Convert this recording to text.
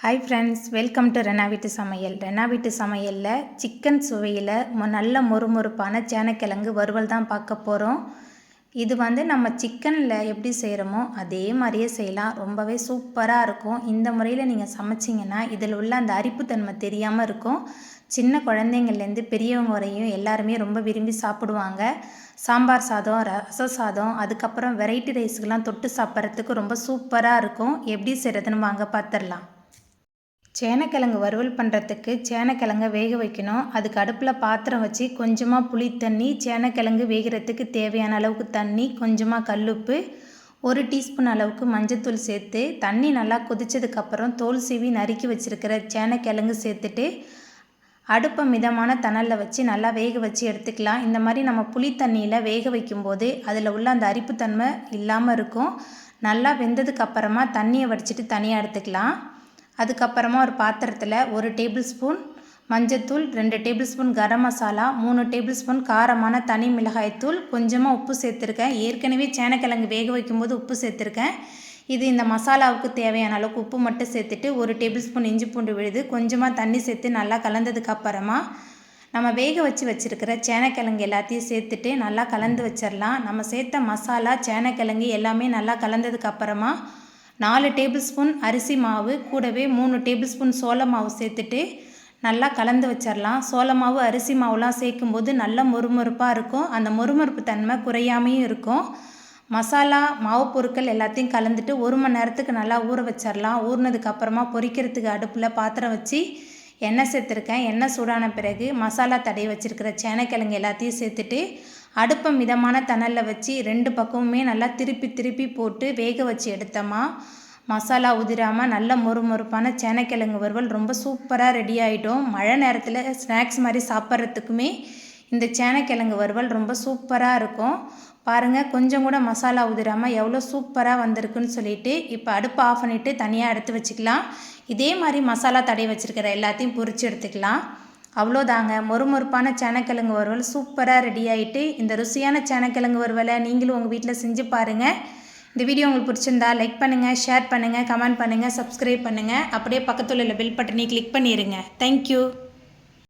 Hi friends welcome to Rena வீட்டு சமையல். ரெனா வீட்டு சமையலில் சிக்கன் சுவையில் நல்ல மொறுமொறுப்பான சேனக்கிழங்கு வறுவல் தான் பார்க்க போகிறோம் இது வந்து நம்ம சிக்கனில் எப்படி செய்கிறோமோ அதே மாதிரியே செய்யலாம். ரொம்பவே சூப்பராக இருக்கும். இந்த முறையில் நீங்கள் சமைச்சிங்கன்னா இதில் உள்ள அந்த அரிப்புத்தன்மை தெரியாமல் இருக்கும். சின்ன குழந்தைங்கள்லேருந்து பெரியவங்க வரையும் எல்லாருமே ரொம்ப விரும்பி சாப்பிடுவாங்க. சாம்பார் சாதம் ரச சாதம் அதுக்கப்புறம் வெரைட்டி ரைஸுக்கெல்லாம் தொட்டு சாப்பிட்றதுக்கு ரொம்ப சூப்பராக இருக்கும். எப்படி செய்கிறதுன்னு வாங்க பார்த்துடலாம். சேனக்கிழங்கு வறுவல் பண்ணுறதுக்கு சேனக்கிழங்க வேக வைக்கணும். அதுக்கு அடுப்பில் பாத்திரம் வச்சு கொஞ்சமாக புளி தண்ணி சேனக்கிழங்கு வேகிறதுக்கு தேவையான அளவுக்கு தண்ணி கொஞ்சமாக கல்லுப்பு ஒரு டீஸ்பூன் அளவுக்கு மஞ்சத்தூள் சேர்த்து தண்ணி நல்லா கொதித்ததுக்கப்புறம் தோல் சீவி நறுக்கி வச்சுருக்கிற சேனக்கிழங்கு சேர்த்துட்டு அடுப்பை மிதமான தணலில் வச்சு நல்லா வேக வச்சு எடுத்துக்கலாம். இந்த மாதிரி நம்ம புளி தண்ணியில் வேக வைக்கும்போது அதில் உள்ள அந்த அரிப்புத்தன்மை இல்லாமல் இருக்கும். நல்லா வெந்ததுக்கு அப்புறமா தண்ணியை வடிச்சிட்டு தனியாக எடுத்துக்கலாம். அதுக்கப்புறமா ஒரு பாத்திரத்தில் ஒரு டேபிள் ஸ்பூன் மஞ்சத்தூள் ரெண்டு டேபிள் ஸ்பூன் கரம் மசாலா மூணு டேபிள் ஸ்பூன் காரமான தனி மிளகாய்த்தூள் கொஞ்சமாக உப்பு சேர்த்துருக்கேன். ஏற்கனவே சேனக்கிழங்கு வேக வைக்கும்போது உப்பு சேர்த்துருக்கேன். இது இந்த மசாலாவுக்கு தேவையான அளவுக்கு உப்பு மட்டும் சேர்த்துட்டு ஒரு டேபிள் ஸ்பூன் இஞ்சி பூண்டு விழுது கொஞ்சமாக தண்ணி சேர்த்து நல்லா கலந்ததுக்கு அப்புறமா நம்ம வேக வச்சு வச்சுருக்கிற சேனக்கிழங்கு எல்லாத்தையும் சேர்த்துட்டு நல்லா கலந்து வச்சிடலாம் நம்ம சேர்த்த மசாலா சேனக்கிழங்கு எல்லாமே நல்லா கலந்ததுக்கு அப்புறமா நாலு டேபிள் ஸ்பூன் அரிசி மாவு கூடவே மூணு டேபிள் ஸ்பூன் சோள மாவு சேர்த்துட்டு நல்லா கலந்து வச்சிடலாம் சோள மாவு அரிசி மாவுலாம் சேர்க்கும்போது நல்ல மொறுமொறுப்பாக இருக்கும். அந்த மொறுமொறுப்பு தன்மை குறையாமையும் இருக்கும். மசாலா மாவு பொருட்கள் எல்லாத்தையும் கலந்துட்டு ஒரு மணி நேரத்துக்கு நல்லா ஊற வச்சிடலாம் ஊறினதுக்கு அப்புறமா பொரிக்கிறதுக்கு அடுப்பில் பாத்திரம் வச்சு எண்ணெய் சேர்த்துருக்கேன். எண்ணெய் சூடான பிறகு மசாலா தடவி வச்சுருக்கிற சேனக்கிழங்கு எல்லாத்தையும் சேர்த்துட்டு அடுப்பை மிதமான தணலில் வச்சு ரெண்டு பக்கமுமே நல்லா திருப்பி திருப்பி போட்டு வேக வச்சு எடுத்தோமா மசாலா உதிராமல் நல்ல மொறுமொறுப்பான சேனக்கிழங்கு வறுவல் ரொம்ப சூப்பராக ரெடி ஆகிடும் மழை நேரத்தில் ஸ்நாக்ஸ் மாதிரி சாப்பிட்றதுக்குமே இந்த சேனக்கிழங்கு வறுவல் ரொம்ப சூப்பராக இருக்கும். பாருங்கள் கொஞ்சம் கூட மசாலா உதிராமல் எவ்வளோ சூப்பராக வந்திருக்குன்னு சொல்லிட்டு இப்போ அடுப்பை ஆஃப் பண்ணிவிட்டு தனியாக எடுத்து வச்சுக்கலாம். இதே மாதிரி மசாலா தடை வச்சுருக்கிற எல்லாத்தையும் பொறிச்சு எடுத்துக்கலாம். அவ்வளோதாங்க. மொறுமொறுப்பான சேனக்கிழங்கு வறுவல் சூப்பராக ரெடி ஆகிட்டு இந்த ருசியான சேனக்கிழங்கு வறுவலை நீங்களும் உங்கள் வீட்டில் செஞ்சு பாருங்கள் இந்த வீடியோ உங்களுக்கு பிடிச்சிருந்தா லைக் பண்ணுங்கள் ஷேர் பண்ணுங்கள் கமெண்ட் பண்ணுங்கள் சப்ஸ்கிரைப் பண்ணுங்கள் அப்படியே பக்கத்தில் உள்ள பெல் பட்டனை கிளிக் பண்ணிடுங்க தேங்க்யூ